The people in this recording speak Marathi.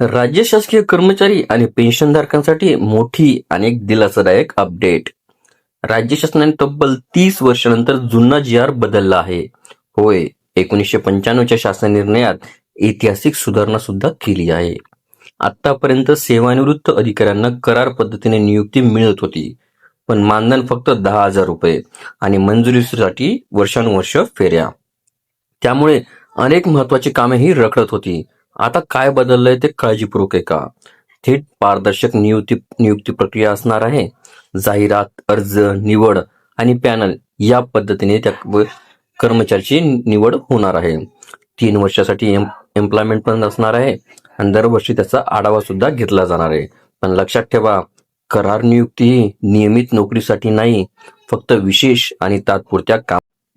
राज्य शासकीय कर्मचारी आणि पेन्शनधारकांसाठी मोठी आणि एक दिलासादायक अपडेट. राज्य शासनाने तब्बल तीस वर्षानंतर जुना जी आर बदलला आहे. होय एकोणीसशे पंच्याण्णवच्या शासन निर्णयात ऐतिहासिक सुधारणा सुद्धा केली आहे. आतापर्यंत सेवानिवृत्त अधिकाऱ्यांना करार पद्धतीने नियुक्ती मिळत होती पण मानधन फक्त दहा हजार रुपये आणि मंजुरीसाठी वर्षानुवर्ष फेऱ्या. त्यामुळे अनेक महत्वाची कामेही रखडत होती. आता काय बदललंय ते काळजीपूर्वक ऐका. थेट पारदर्शक नियुक्ती नियुक्ती प्रक्रिया असणार आहे. जाहिरात अर्ज निवड आणि पॅनल या पद्धतीने त्या कर्मचाऱ्याची निवड होणार आहे. तीन वर्षासाठी एम्प्लॉयमेंट पण असणार आहे आणि दरवर्षी त्याचा आढावा सुद्धा घेतला जाणार आहे. पण लक्षात ठेवा करार नियुक्ती ही नियमित नोकरीसाठी नाही फक्त विशेष आणि तात्पुरत्या काम